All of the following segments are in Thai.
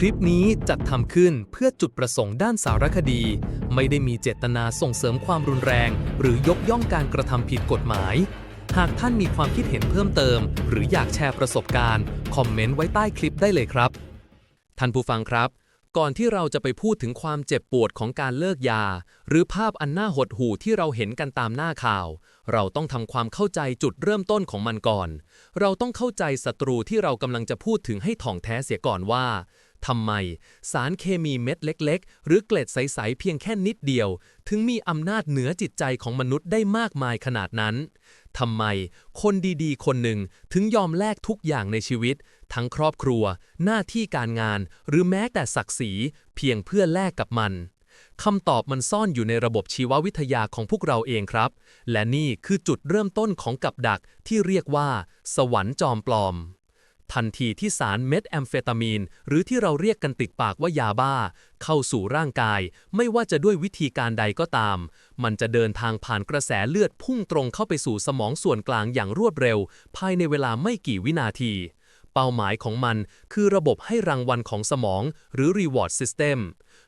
คลิปนี้จัดทำขึ้นเพื่อจุดประสงค์ด้านสารคดี ไม่ได้มีเจตนาส่งเสริมความรุนแรง หรือยกย่องการกระทำผิดกฎหมาย หากท่านมีความคิดเห็นเพิ่มเติม หรืออยากแชร์ประสบการณ์ คอมเมนต์ไว้ใต้คลิปได้เลยครับ ท่านผู้ฟังครับ ก่อนที่เราจะไปพูดถึงความเจ็บปวดของการเลิกยา หรือภาพอันน่าหดหู่ที่เราเห็นกันตามหน้าข่าว เราต้องทำความเข้าใจจุดเริ่มต้นของมันก่อน เราต้องเข้าใจศัตรูที่เรากำลังจะพูดถึงให้ถ่องแท้เสียก่อนว่า ทำไม สารเคมีเม็ดเล็ก ๆ หรือเกล็ดใส ๆ เพียงแค่นิดเดียว ถึงมีอำนาจเหนือจิตใจของมนุษย์ได้มากมายขนาดนั้นทำไม คนดีๆ คนหนึ่งถึงยอมแลกทุกอย่างในชีวิต ทั้งครอบครัว หน้าที่การงาน หรือแม้แต่ศักดิ์ศรี เพียงเพื่อแลกกับมันคำตอบมันซ่อนอยู่ในระบบชีววิทยาของพวกเราเองครับ และนี่คือจุดเริ่มต้นของกับดักที่เรียกว่า สวรรค์จอมปลอม ทันทีที่สารเม็ดแอมเฟตามีน หรือที่เราเรียกกันติดปากว่ายาบ้า เข้าสู่ร่างกาย ไม่ว่าจะด้วยวิธีการใดก็ตาม มันจะเดินทางผ่านกระแสเลือดพุ่งตรงเข้าไปสู่สมองส่วนกลางอย่างรวดเร็ว ภายในเวลาไม่กี่วินาที เป้าหมายของมันคือระบบให้รางวัลของสมอง หรือ reward system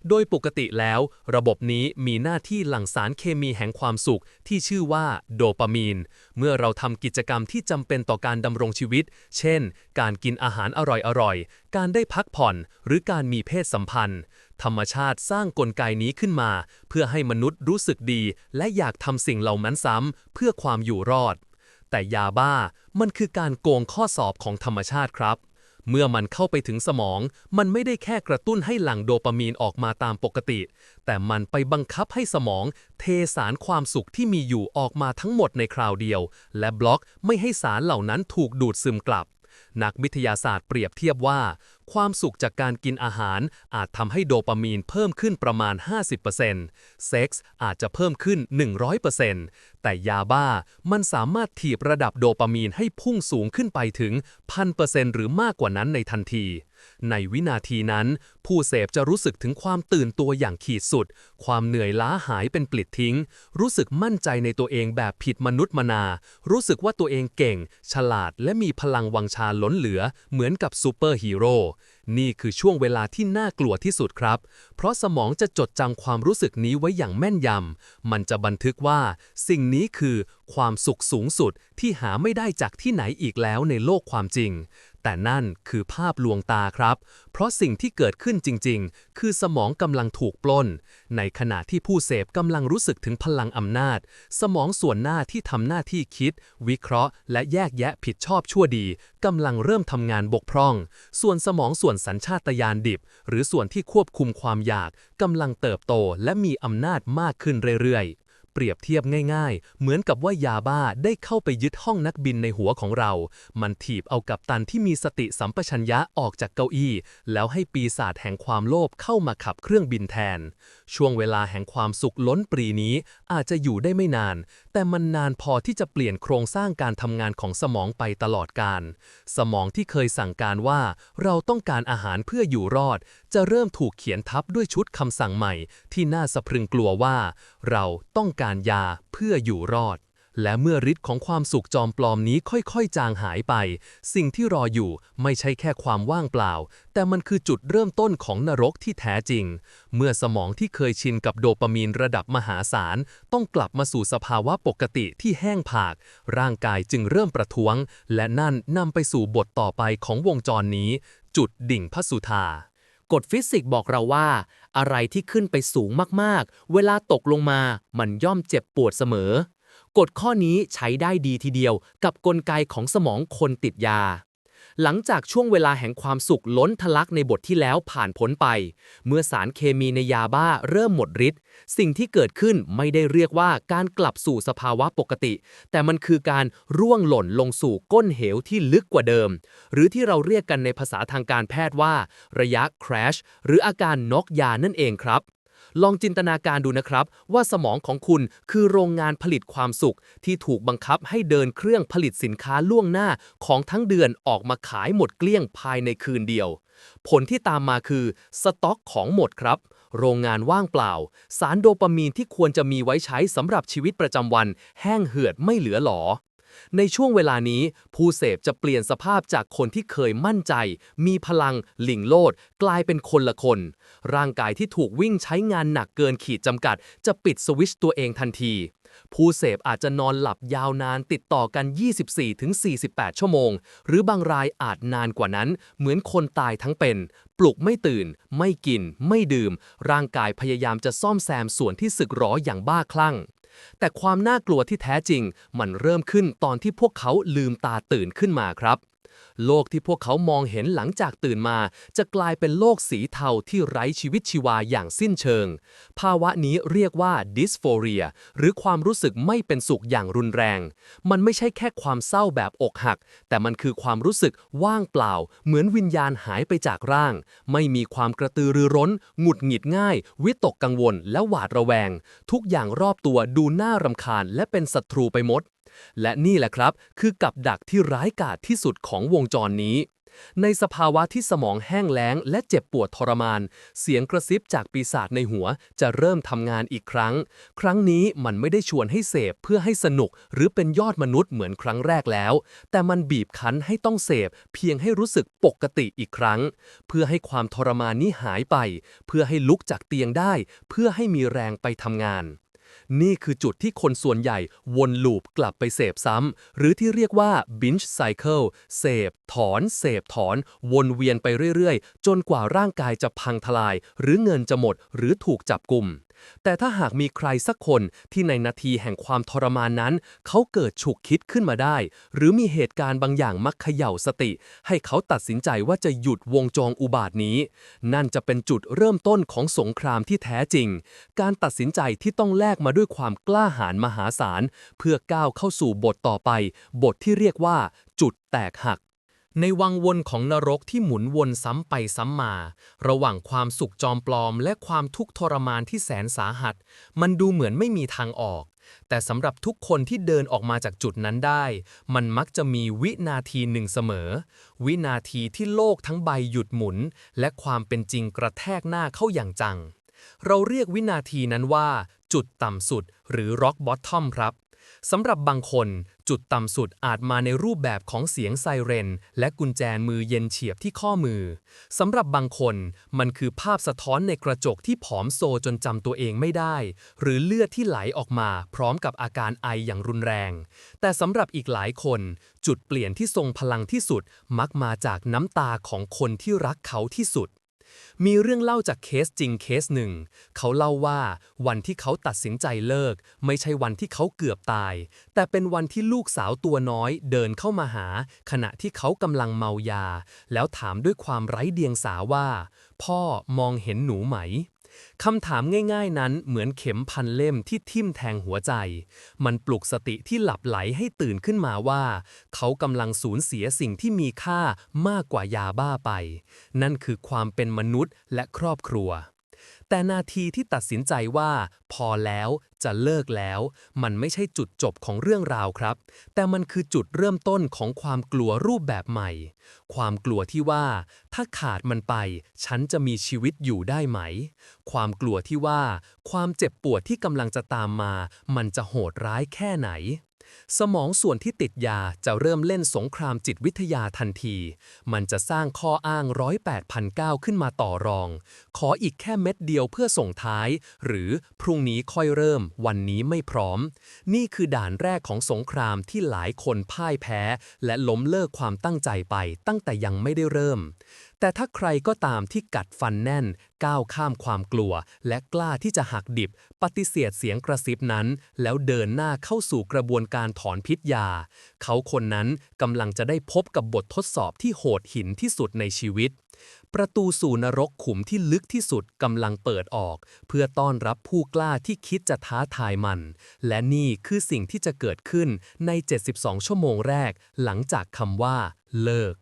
โดยปกติแล้ว ระบบนี้มีหน้าที่หลั่งสารเคมีแห่งความสุขที่ชื่อว่าโดปามีน เมื่อเราทำกิจกรรมที่จำเป็นต่อการดำรงชีวิต เช่น การกินอาหารอร่อยๆ การได้พักผ่อน หรือการมีเพศสัมพันธ์ ธรรมชาติสร้างกลไกนี้ขึ้นมา เพื่อให้มนุษย์รู้สึกดี และอยากทำสิ่งเหล่านั้นซ้ำเพื่อความอยู่รอด แต่ยาบ้ามันคือการโกงข้อสอบของธรรมชาติครับ เมื่อมันเข้าไปถึงสมอง มันไม่ได้แค่กระตุ้นให้หลั่งโดปามีนออกมาตามปกติ แต่มันไปบังคับให้สมอง เทสารความสุขที่มีอยู่ออกมาทั้งหมดในคราวเดียว และบล็อกไม่ให้สารเหล่านั้นถูกดูดซึมกลับ นักวิทยาศาสตร์เปรียบเทียบว่า ความสุขจากการกินอาหารอาจทำให้โดปามีนเพิ่มขึ้นประมาณ 50%เซ็กส์อาจจะเพิ่มขึ้น 100%แต่ยาบ้ามันสามารถถีบระดับโดปามีนให้พุ่งสูงขึ้นไปถึง 1,000%หรือมากกว่านั้นในทันที ในวินาทีนั้น ผู้เสพจะรู้สึกถึงความตื่นตัวอย่างขีดสุด ความเหนื่อยล้าหายเป็นปลิดทิ้ง รู้สึกมั่นใจในตัวเองแบบผิดมนุษย์มนา รู้สึกว่าตัวเองเก่ง ฉลาดและมีพลังวังชาล้นเหลือ เหมือนกับซูเปอร์ฮีโร่นี่คือช่วงเวลาที่น่ากลัวที่สุดครับ เพราะสมองจะจดจำความรู้สึกนี้ไว้อย่างแม่นยำ มันจะบันทึกว่า สิ่งนี้คือความสุขสูงสุดที่หาไม่ได้จากที่ไหนอีกแล้วในโลกความจริง แต่นั่นคือภาพลวงตาครับ เพราะสิ่งที่เกิดขึ้นจริง ๆ คือสมองกำลังถูกปล้น ในขณะที่ผู้เสพกำลังรู้สึกถึงพลังอำนาจ สมองส่วนหน้าที่ทำหน้าที่คิด วิเคราะห์ และแยกแยะผิดชอบชั่วดีกำลังเริ่มทำงานบกพร่อง ส่วนสมองส่วนสัญชาตญาณดิบ หรือส่วนที่ควบคุมความอยากกำลังเติบโตและมีอำนาจมากขึ้นเรื่อยๆ เปรียบเทียบง่ายๆ เหมือนกับว่ายาบ้าได้เข้าไปยึดห้องนักบินในหัวของเรา มันถีบเอากับตันที่มีสติสัมปชัญญะออกจากเก้าอี้ แล้วให้ปีศาจแห่งความโลภเข้ามาขับเครื่องบินแทน ช่วงเวลาแห่งความสุขล้นปรีนี้อาจจะอยู่ได้ไม่นาน แต่มันนานพอที่จะเปลี่ยนโครงสร้างการทำงานของสมองไปตลอดกาลสมองที่เคยสั่งการว่าเราต้องการอาหารเพื่ออยู่รอด จะเริ่มถูกเขียนทับด้วยชุดคำสั่งใหม่ ที่น่าสะพรึงกลัวว่า เราต้องการยาเพื่ออยู่รอด และเมื่อฤทธิ์ของความสุขจอมปลอมนี้ค่อยๆ จางหายไป สิ่งที่รออยู่ไม่ใช่แค่ความว่างเปล่า แต่มันคือจุดเริ่มต้นของนรกที่แท้จริง เมื่อสมองที่เคยชินกับโดปามีนระดับมหาศาล ต้องกลับมาสู่สภาวะปกติที่แห้งผาก ร่างกายจึงเริ่มประท้วง และนั่นนำไปสู่บทต่อไปของวงจรนี้ จุดดิ่งพระสุธา กฎฟิสิกส์บอกเราว่า อะไรที่ขึ้นไปสูงมากๆ เวลาตกลงมามันย่อมเจ็บปวดเสมอ กฎข้อนี้ใช้ได้ดีทีเดียวกับกลไกของสมองคนติดยา หลังจากช่วงเวลาแห่งความสุขล้นทะลักในบทที่แล้วผ่านพ้นไป เมื่อสารเคมีในยาบ้าเริ่มหมดฤทธิ์สิ่งที่เกิดขึ้นไม่ได้เรียกว่าการกลับสู่สภาวะปกติ แต่มันคือการร่วงหล่นลงสู่ก้นเหวที่ลึกกว่าเดิม หรือที่เราเรียกกันในภาษาทางการแพทย์ว่า ระยะ crash หรืออาการน็อกยานั่นเองครับ ลองจินตนาการดูนะครับ ว่าสมองของคุณคือโรงงานผลิตความสุข ที่ถูกบังคับให้เดินเครื่องผลิตสินค้าล่วงหน้าของทั้งเดือนออกมาขายหมดเกลี้ยงภายในคืนเดียว ผลที่ตามมาคือสต็อกของหมดครับ โรงงานว่างเปล่า สารโดปามีนที่ควรจะมีไว้ใช้สำหรับชีวิตประจำวัน แห้งเหือดไม่เหลือหลอ ในช่วงเวลานี้ ผู้เสพจะเปลี่ยนสภาพจากคนที่เคยมั่นใจ มีพลัง หลิ่งโลด กลายเป็นคนละคน ร่างกายที่ถูกวิ่งใช้งานหนักเกินขีดจำกัด จะปิดสวิตช์ตัวเองทันที ผู้เสพอาจจะนอนหลับยาวนานติดต่อกัน 24-48 ชั่วโมง หรือบางรายอาจนานกว่านั้น เหมือนคนตายทั้งเป็น ปลุกไม่ตื่น ไม่กิน ไม่ดื่ม ร่างกายพยายามจะซ่อมแซมส่วนที่สึกหรออย่างบ้าคลั่ง แต่ความน่ากลัวที่แท้จริง มันเริ่มขึ้นตอนที่พวกเขาลืมตาตื่นขึ้นมาครับ โลกที่พวกเขามองเห็นหลังจากตื่นมา จะกลายเป็นโลกสีเทาที่ไร้ชีวิตชีวาอย่างสิ้นเชิง ภาวะนี้เรียกว่า dysphoria หรือความรู้สึกไม่เป็นสุขอย่างรุนแรง มันไม่ใช่แค่ความเศร้าแบบอกหัก แต่มันคือความรู้สึกว่างเปล่า เหมือนวิญญาณหายไปจากร่าง ไม่มีความกระตือรือร้น หงุดหงิดง่าย วิตกกังวล และหวาดระแวง ทุกอย่างรอบตัวดูน่ารำคาญและเป็นศัตรูไปหมด และนี่แหละครับ คือกับดักที่ร้ายกาจที่สุดของวงจรนี้ ในสภาวะที่สมองแห้งแล้ง และเจ็บปวดทรมาน เสียงกระซิบจากปีศาจในหัวจะเริ่มทำงานอีกครั้ง ครั้งนี้มันไม่ได้ชวนให้เสพเพื่อให้สนุก หรือเป็นยอดมนุษย์เหมือนครั้งแรกแล้ว แต่มันบีบคั้นให้ต้องเสพ เพียงให้รู้สึกปกติอีกครั้ง เพื่อให้ความทรมานนี้หายไป เพื่อให้ลุกจากเตียงได้ เพื่อให้มีแรงไปทำงาน นี่คือจุดที่คนส่วนใหญ่วนลูปกลับไปเสพซ้ำ หรือที่เรียกว่า binge cycle เสพ ถอน เสพถอน วนเวียนไปเรื่อยๆ จนกว่าร่างกายจะพังทลาย หรือเงินจะหมด หรือถูกจับกลุ่มแต่ถ้าหากมีใครสักคนที่ในนาทีแห่งความทรมานนั้น เขาเกิดฉุกคิดขึ้นมาได้ หรือมีเหตุการณ์บางอย่างมักเขย่าสติ ให้เขาตัดสินใจว่าจะหยุดวงจรอุบาทนี้ นั่นจะเป็นจุดเริ่มต้นของสงครามที่แท้จริง การตัดสินใจที่ต้องแลกมาด้วยความกล้าหาญมหาศาล เพื่อก้าวเข้าสู่บทต่อไป บทที่เรียกว่า จุดแตกหัก ในวังวนของนรกที่หมุนวนซ้ำไปซ้ำมา ระหว่างความสุขจอมปลอม และความทุกข์ทรมานที่แสนสาหัส มันดูเหมือนไม่มีทางออก แต่สำหรับทุกคนที่เดินออกมาจากจุดนั้นได้ มันมักจะมีวินาทีหนึ่งเสมอ วินาทีที่โลกทั้งใบหยุดหมุน และความเป็นจริงกระแทกหน้าเข้าอย่างจัง เราเรียกวินาทีนั้นว่า จุดต่ำสุด หรือ rock bottom ครับ สำหรับบางคน จุดต่ำสุดอาจมาในรูปแบบของเสียงไซเรน และกุญแจมือเย็นเฉียบที่ข้อมือ สำหรับบางคนมันคือภาพสะท้อนในกระจกที่ผอมโซจนจำตัวเองไม่ได้ หรือเลือดที่ไหลออกมาพร้อมกับอาการไออย่างรุนแรง แต่สำหรับอีกหลายคน จุดเปลี่ยนที่ทรงพลังที่สุดมักมาจากน้ำตาของคนที่รักเขาที่สุด มีเรื่องเล่าจากเคสจริงเคสหนึ่ง เขาเล่าว่าวันที่เขาตัดสินใจเลิก ไม่ใช่วันที่เขาเกือบตาย แต่เป็นวันที่ลูกสาวตัวน้อยเดินเข้ามาหา ขณะที่เขากำลังเมายา แล้วถามด้วยความไร้เดียงสาว่า พ่อมองเห็นหนูไหม คำถามง่ายๆนั้นเหมือนเข็มพันเล่มที่ทิ่มแทงหัวใจ มันปลุกสติที่หลับไหลให้ตื่นขึ้นมาว่า เขากำลังสูญเสียสิ่งที่มีค่ามากกว่ายาบ้าไป นั่นคือความเป็นมนุษย์และครอบครัว แต่นาทีที่ตัดสินใจว่า พอแล้วจะเลิกแล้ว มันไม่ใช่จุดจบของเรื่องราวครับ แต่มันคือจุดเริ่มต้นของความกลัวรูปแบบใหม่ ความกลัวที่ว่า ถ้าขาดมันไป ฉันจะมีชีวิตอยู่ได้ไหม ความกลัวที่ว่า ความเจ็บปวดที่กำลังจะตามมา มันจะโหดร้ายแค่ไหน สมองส่วนที่ติดยาจะเริ่มเล่นสงครามจิตวิทยาทันที มันจะสร้างข้ออ้างร้อยแปดพันเก้าขึ้นมาต่อรอง ขออีกแค่เม็ดเดียวเพื่อส่งท้าย หรือพรุ่งนี้ค่อยเริ่ม วันนี้ไม่พร้อม นี่คือด่านแรกของสงครามที่หลายคนพ่ายแพ้ และล้มเลิกความตั้งใจไปตั้งแต่ยังไม่ได้เริ่ม แต่ถ้าใครก็ตามที่กัดฟันแน่น ก้าวข้ามความกลัว และกล้าที่จะหักดิบ ปฏิเสธเสียงกระซิบนั้น แล้วเดินหน้าเข้าสู่กระบวนการถอนพิษยา เขาคนนั้นกำลังจะได้พบกับบททดสอบที่โหดหินที่สุดในชีวิต ประตูสู่นรกขุมที่ลึกที่สุดกำลังเปิดออก เพื่อต้อนรับผู้กล้าที่คิดจะท้าทายมัน และนี่คือสิ่งที่จะเกิดขึ้นใน 72 ชั่วโมงแรก หลังจากคำว่า เลิก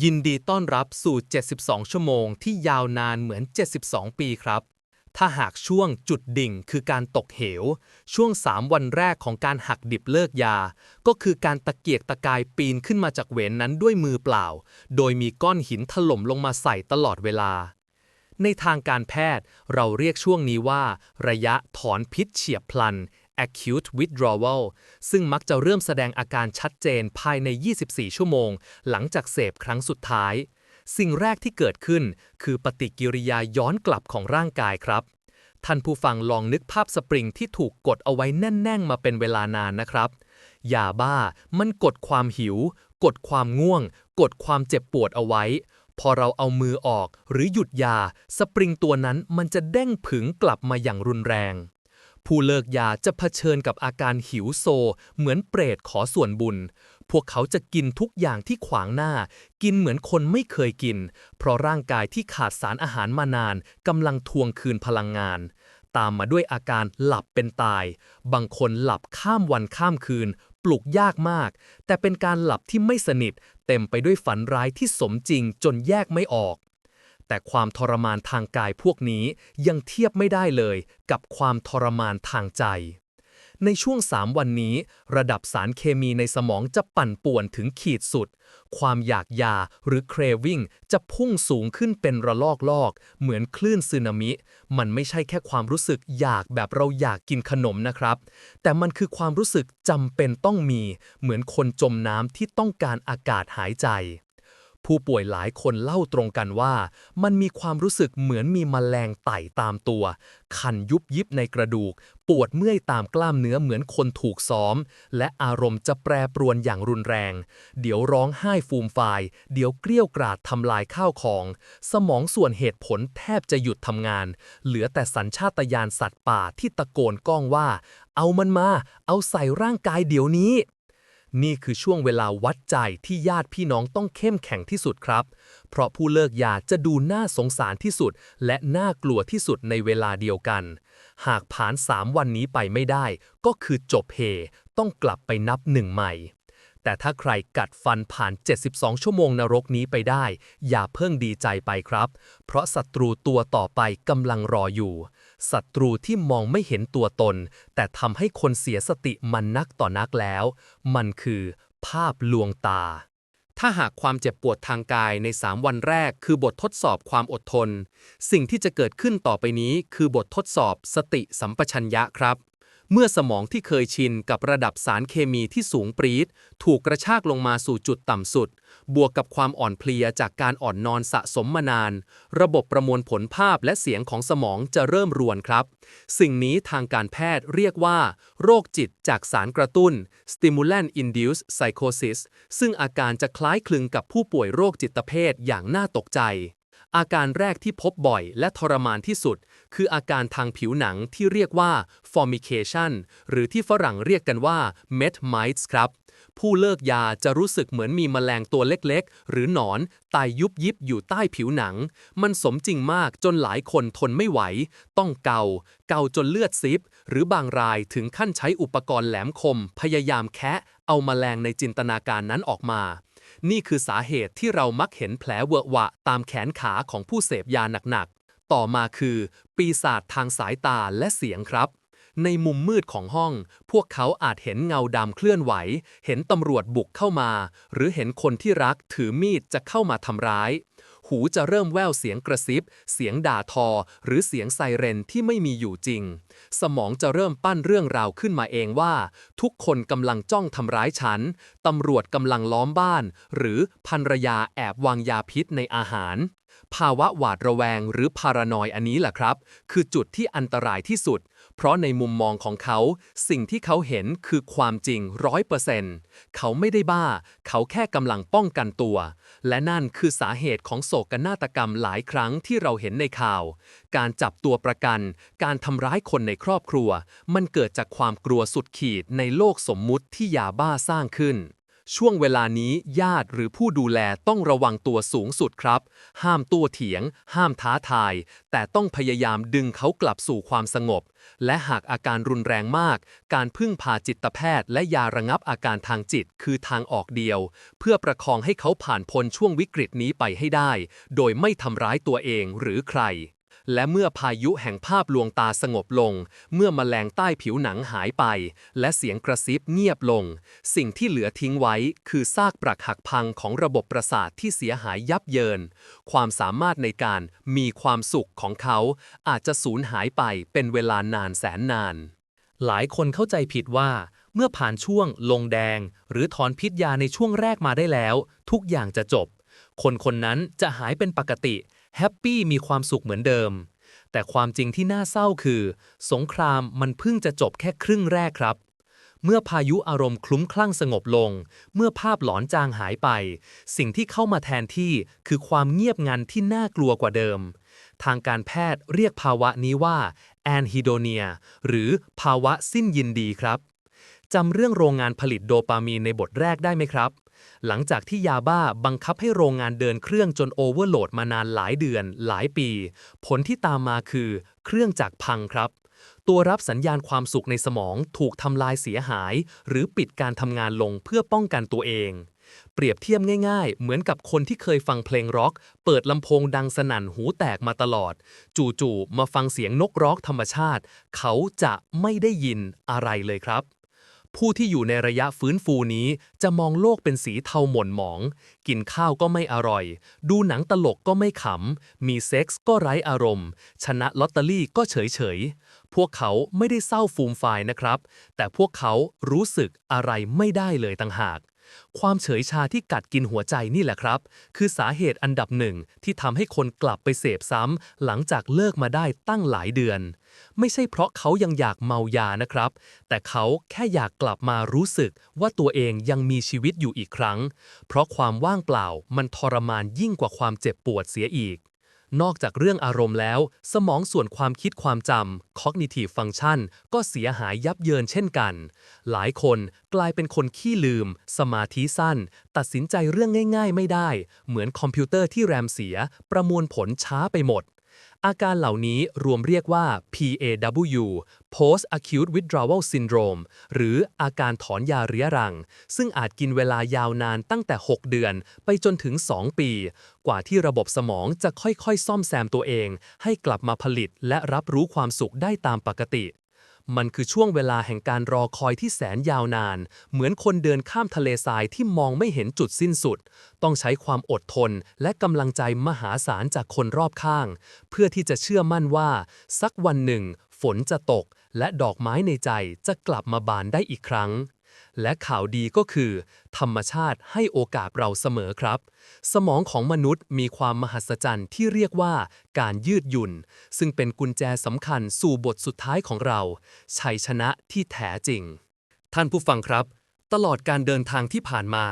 ยินดีต้อนรับสู่ 72 ชั่วโมงที่ยาวนานเหมือน 72 ปีครับ ถ้าหากช่วงจุดดิ่งคือการตกเหว ช่วง 3 วันแรกของการหักดิบเลิกยา ก็คือการตะเกียกตะกายปีนขึ้นมาจากเหวนนั้นด้วยมือเปล่า โดยมีก้อนหินถล่มลงมาใส่ตลอดเวลา ในทางการแพทย์เราเรียกช่วงนี้ว่า ระยะถอนพิษเฉียบพลัน acute withdrawal ซึ่งมักจะเริ่มแสดงอาการชัดเจนภายใน 24 ชั่วโมง หลังจากเสพครั้งสุดท้าย สิ่งแรกที่เกิดขึ้น คือปฏิกิริยาย้อนกลับของร่างกายครับ ท่านผู้ฟังลองนึกภาพสปริงที่ถูกกดเอาไว้แน่น ๆ มาเป็นเวลานานนะครับ ยาบ้ามันกดความหิว กดความง่วง กดความเจ็บปวดเอาไว้พอเราเอามือออกหรือหยุดยา สปริงตัวนั้นมันจะเด้งผึงกลับมาอย่างรุนแรง ผู้เลิกยาจะเผชิญกับอาการหิวโซ เหมือนเปรตขอส่วนบุญ พวกเขาจะกินทุกอย่างที่ขวางหน้า กินเหมือนคนไม่เคยกิน เพราะร่างกายที่ขาดสารอาหารมานานกำลังทวงคืนพลังงาน ตามมาด้วยอาการหลับเป็นตาย บางคนหลับข้ามวันข้ามคืน ปลุกยากมาก แต่เป็นการหลับที่ไม่สนิท เต็มไปด้วยฝันร้ายที่สมจริงจนแยกไม่ออก แต่ความทรมานทางกายพวกนี้ยังเทียบไม่ได้เลยกับความทรมานทางใจ ในช่วง 3 วันนี้ ระดับสารเคมีในสมองจะปั่นป่วนถึงขีดสุด ความอยากยาหรือ craving จะพุ่งสูงขึ้นเป็นระลอกลอก เหมือนคลื่นสึนามิ มันไม่ใช่แค่ความรู้สึกอยากแบบเราอยากกินขนมนะครับ แต่มันคือความรู้สึกจำเป็นต้องมี เหมือนคนจมน้ำที่ต้องการอากาศหายใจ ผู้ป่วยหลายคนเล่าตรงกันว่า มันมีความรู้สึกเหมือนมีมแมลงไต่ตามตัว คันยุบยิบในกระดูก ปวดเมื่อยตามกล้ามเนื้อเหมือนคนถูกซ้อม และอารมณ์จะแปรปรวนอย่างรุนแรง เดี๋ยวร้องไห้ฟูมฟาย เดี๋ยวเกลี้ยวกราดทำลายข้าวของ สมองส่วนเหตุผลแทบจะหยุดทำงาน เหลือแต่สัญชาตญาณสัตว์ป่าที่ตะโกนก้องว่า เอามันมา เอาใส่ร่างกายเดี๋ยวนี้ นี่คือช่วงเวลาวัดใจที่ญาติพี่น้องต้องเข้มแข็งที่สุดครับ เพราะผู้เลิกยาจะดูน่าสงสารที่สุด และน่ากลัวที่สุดในเวลาเดียวกัน หากผ่าน 3 วันนี้ไปไม่ได้ ก็คือจบเฮต้องกลับไปนับหนึ่งใหม่ แต่ถ้าใครกัดฟันผ่าน 72 ชั่วโมงนรกนี้ไปได้ อย่าเพิ่งดีใจไปครับ เพราะศัตรูตัวต่อไปกำลังรออยู่ศัตรูที่มองไม่เห็นตัวตน แต่ทำให้คนเสียสติมันนักต่อนักแล้ว มันคือ ภาพลวงตา ถ้าหากความเจ็บปวดทางกายใน 3 วันแรก คือบททดสอบความอดทน สิ่งที่จะเกิดขึ้นต่อไปนี้คือบททดสอบสติสัมปชัญญะครับ เมื่อสมองที่เคยชินกับระดับสารเคมีที่สูงปรีดถูกกระชากลงมาสู่จุดต่ำสุด บวกกับความอ่อนเพลียจากการอ่อนนอนสะสมมานาน ระบบประมวลผลภาพและเสียงของสมองจะเริ่มรวนครับ สิ่งนี้ทางการแพทย์เรียกว่า โรคจิตจากสารกระตุ้น stimulant induced psychosis ซึ่งอาการจะคล้ายคลึงกับผู้ป่วยโรคจิตเภทอย่างน่าตกใจ อาการแรกที่พบบ่อยและทรมานที่สุด คืออาการทางผิวหนังที่เรียกว่า formication หรือที่ฝรั่งเรียกกันว่า met mites ครับ ผู้เลิกยาจะรู้สึกเหมือนมีแมลงตัวเล็กๆ หรือหนอนตายยุบยิบอยู่ใต้ผิวหนัง มันสมจริงมากจนหลายคนทนไม่ไหว ต้องเกา เกาจนเลือดซิบ หรือบางรายถึงขั้นใช้อุปกรณ์แหลมคม พยายามแคะเอาแมลงในจินตนาการนั้นออกมา นี่คือสาเหตุที่เรามักเห็นแผลเวอะหวะตามแขนขาของผู้เสพยาหนักๆ ต่อมาคือ ปีศาจทางสายตาและเสียงครับ ในมุมมืดของห้อง พวกเขาอาจเห็นเงาดำเคลื่อนไหว เห็นตำรวจบุกเข้ามา หรือเห็นคนที่รักถือมีดจะเข้ามาทำร้าย หูจะเริ่มแว่วเสียงกระซิบ เสียงด่าทอ หรือเสียงไซเรนที่ไม่มีอยู่จริง สมองจะเริ่มปั้นเรื่องราวขึ้นมาเองว่า ทุกคนกำลังจ้องทำร้ายฉัน ตำรวจกำลังล้อมบ้าน หรือภรรยาแอบวางยาพิษในอาหาร ภาวะหวาดระแวงหรือพารานอยอันนี้แหละครับ คือจุดที่อันตรายที่สุด เพราะในมุมมองของเขา สิ่งที่เขาเห็นคือความจริงร้อยเปอร์เซ็นต์เขาไม่ได้บ้า เขาแค่กำลังป้องกันตัว และนั่นคือสาเหตุของโศกนาฏกรรมหลายครั้งที่เราเห็นในข่าว การจับตัวประกัน การทำร้ายคนในครอบครัว มันเกิดจากความกลัวสุดขีดในโลกสมมุติที่ยาบ้าสร้างขึ้น ช่วงเวลานี้ญาติหรือผู้ดูแลต้องระวังตัวสูงสุดครับ ห้ามตัวเถียง ห้ามท้าทาย แต่ต้องพยายามดึงเขากลับสู่ความสงบ และหากอาการรุนแรงมาก การพึ่งพาจิตแพทย์ และยาระงับอาการทางจิตคือทางออกเดียว เพื่อประคองให้เขาผ่านพ้นช่วงวิกฤตนี้ไปให้ได้ โดยไม่ทำร้ายตัวเองหรือใคร และเมื่อพายุแห่งภาพลวงตาสงบลง เมื่อมแมลงใต้ผิวหนังหายไป และเสียงกระซิบเงียบลง สิ่งที่เหลือทิ้งไว้คือซากปรักหักพังของระบบประสาทที่เสียหายยับเยิน ความสามารถในการมีความสุขของเขา อาจจะสูญหายไปเป็นเวลานานแสนนาน หลายคนเข้าใจผิดว่าเมื่อผ่านช่วงลงแดง หรือถอนพิษยาในช่วงแรกมาได้แล้ว ทุกอย่างจะจบ คนคนนั้นจะหายเป็นปกติ แฮปปี้มีความสุขเหมือนเดิม แต่ความจริงที่น่าเศร้าคือ สงครามมันเพิ่งจะจบแค่ครึ่งแรกครับ เมื่อพายุอารมณ์คลุ้มคลั่งสงบลง เมื่อภาพหลอนจางหายไป สิ่งที่เข้ามาแทนที่คือความเงียบงันที่น่ากลัวกว่าเดิม ทางการแพทย์เรียกภาวะนี้ว่าแอนฮิโดเนียหรือภาวะสิ้นยินดีครับจำเรื่องโรงงานผลิตโดปามีนในบทแรกได้ไหมครับ หลังจากที่ยาบ้าบังคับให้โรงงานเดินเครื่องจนโอเวอร์โหลดมานานหลายเดือน หลายปี ผลที่ตามมาคือ เครื่องจักรพังครับ ตัวรับสัญญาณความสุขในสมองถูกทำลายเสียหาย หรือปิดการทำงานลงเพื่อป้องกันตัวเองเปรียบเทียบง่าย ๆ เหมือนกับคนที่เคยฟังเพลงร็อก เปิดลำโพงดังสนั่นหูแตกมาตลอด จู่ๆมาฟังเสียงนกร้องธรรมชาติ เขาจะไม่ได้ยินอะไรเลยครับ ผู้ที่อยู่ในระยะฟื้นฟูนี้จะมองโลกเป็นสีเทาหม่นหมอง กินข้าวก็ไม่อร่อย ดูหนังตลกก็ไม่ขำ มีเซ็กส์ก็ไร้อารมณ์ ชนะลอตเตอรี่ก็เฉยเฉยพวกเขาไม่ได้เศร้าฟูมฟายนะครับ แต่พวกเขารู้สึกอะไรไม่ได้เลยต่างหาก ความเฉยชาที่กัดกินหัวใจนี่แหละครับ คือสาเหตุอันดับหนึ่งที่ทำให้คนกลับไปเสพซ้ำหลังจากเลิกมาได้ตั้งหลายเดือน ไม่ใช่เพราะเขายังอยากเมายานะครับ แต่เขาแค่อยากกลับมารู้สึกว่าตัวเองยังมีชีวิตอยู่อีกครั้ง เพราะความว่างเปล่ามันทรมานยิ่งกว่าความเจ็บปวดเสียอีก นอกจากเรื่องอารมณ์แล้ว สมองส่วนความคิดความจำ cognitive function ก็เสียหายยับเยินเช่นกัน หลายคนกลายเป็นคนขี้ลืม สมาธิสั้น ตัดสินใจเรื่องง่าย ๆ ไม่ได้ เหมือนคอมพิวเตอร์ที่แรมเสีย ประมวลผลช้าไปหมด อาการเหล่านี้รวมเรียกว่า PAW Post Acute Withdrawal Syndrome หรืออาการถอนยาเรื้อรัง ซึ่งอาจกินเวลายาวนานตั้งแต่ 6 เดือนไปจนถึง 2 ปี กว่าที่ระบบสมองจะค่อยๆ ซ่อมแซมตัวเอง ให้กลับมาผลิตและรับรู้ความสุขได้ตามปกติ มันคือช่วงเวลาแห่งการรอคอยที่แสนยาวนาน เหมือนคนเดินข้ามทะเลทรายที่มองไม่เห็นจุดสิ้นสุด ต้องใช้ความอดทนและกำลังใจมหาศาลจากคนรอบข้าง เพื่อที่จะเชื่อมั่นว่า สักวันหนึ่ง ฝนจะตก และดอกไม้ในใจจะกลับมาบานได้อีกครั้ง และข่าวดีก็คือ ธรรมชาติให้โอกาสเราเสมอครับ สมองของมนุษย์มีความมหัศจรรย์ที่เรียกว่าการยืดหยุ่น ซึ่งเป็นกุญแจสำคัญสู่บทสุดท้ายของเรา ชัยชนะที่แท้จริง ท่านผู้ฟังครับ ตลอดการเดินทางที่ผ่านมา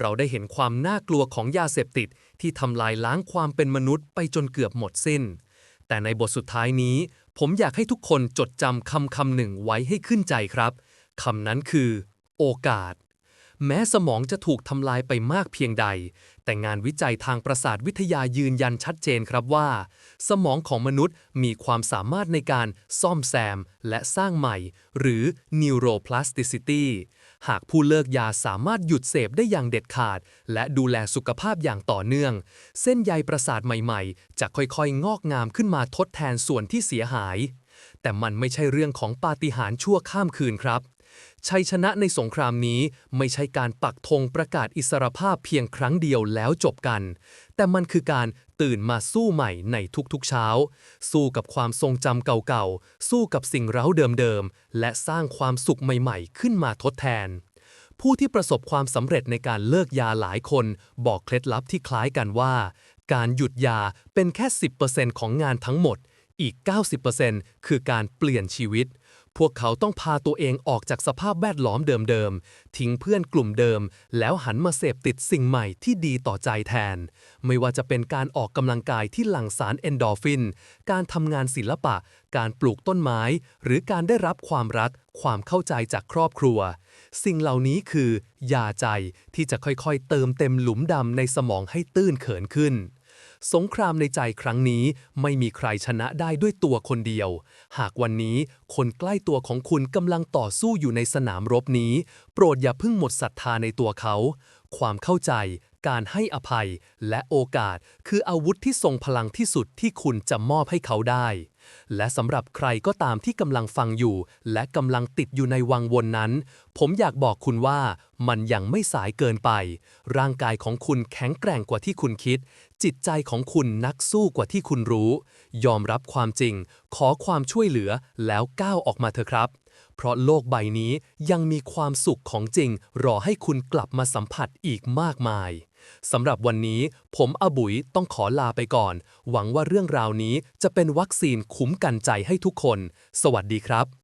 เราได้เห็นความน่ากลัวของยาเสพติด ที่ทำลายล้างความเป็นมนุษย์ไปจนเกือบหมดสิ้น แต่ในบทสุดท้ายนี้ ผมอยากให้ทุกคนจดจำคำคำหนึ่งไว้ให้ขึ้นใจครับคำนั้นคือ โอกาส แม้สมองจะถูกทำลายไปมากเพียงใด แต่งานวิจัยทางประสาทวิทยายืนยันชัดเจนครับว่า สมองของมนุษย์มีความสามารถในการซ่อมแซม และสร้างใหม่ หรือ neuroplasticity หากผู้เลิกยาสามารถหยุดเสพได้อย่างเด็ดขาด และดูแลสุขภาพอย่างต่อเนื่อง เส้นใยประสาทใหม่ๆ จะค่อยๆ งอกงามขึ้นมาทดแทนส่วนที่เสียหาย แต่มันไม่ใช่เรื่องของปาฏิหาริย์ชั่วข้ามคืนครับ ชัยชนะในสงครามนี้ไม่ใช่การปักธงประกาศอิสรภาพเพียงครั้งเดียวแล้วจบกัน แต่มันคือการตื่นมาสู้ใหม่ในทุกๆเช้า สู้กับความทรงจำเก่าๆ สู้กับสิ่งเร้าเดิมๆ และสร้างความสุขใหม่ๆ ขึ้นมาทดแทน ผู้ที่ประสบความสำเร็จในการเลิกยาหลายคนบอกเคล็ดลับที่คล้ายกันว่า การหยุดยาเป็นแค่ 10%ของงานทั้งหมด อีก 90%คือการเปลี่ยนชีวิต พวกเขาต้องพาตัวเองออกจากสภาพแวดล้อมเดิมๆ ทิ้งเพื่อนกลุ่มเดิม แล้วหันมาเสพติดสิ่งใหม่ที่ดีต่อใจแทน ไม่ว่าจะเป็นการออกกำลังกายที่หลั่งสารเอนโดรฟิน การทำงานศิลปะ การปลูกต้นไม้ หรือการได้รับความรัก ความเข้าใจจากครอบครัว สิ่งเหล่านี้คือยาใจที่จะค่อยๆ เติมเต็มหลุมดำในสมองให้ตื้นเขินขึ้น สงครามในใจครั้งนี้ไม่มีใครชนะได้ด้วยตัวคนเดียว หากวันนี้คนใกล้ตัวของคุณกำลังต่อสู้อยู่ในสนามรบนี้ โปรดอย่าเพิ่งหมดศรัทธาในตัวเขา ความเข้าใจ การให้อภัย และโอกาส คืออาวุธที่ทรงพลังที่สุดที่คุณจะมอบให้เขาได้ และสำหรับใครก็ตามที่กำลังฟังอยู่ และกำลังติดอยู่ในวังวนนั้น ผมอยากบอกคุณว่ามันยังไม่สายเกินไป ร่างกายของคุณแข็งแกร่งกว่าที่คุณคิด จิตใจของคุณนักสู้กว่าที่คุณรู้ ยอมรับความจริง ขอความช่วยเหลือแล้วก้าวออกมาเถอะครับ เพราะโลกใบนี้ยังมีความสุขของจริง รอให้คุณกลับมาสัมผัสอีกมากมาย สำหรับวันนี้ผมอบุ๋ยต้องขอลาไปก่อน หวังว่าเรื่องราวนี้จะเป็นวัคซีนคุ้มกันใจให้ทุกคน สวัสดีครับ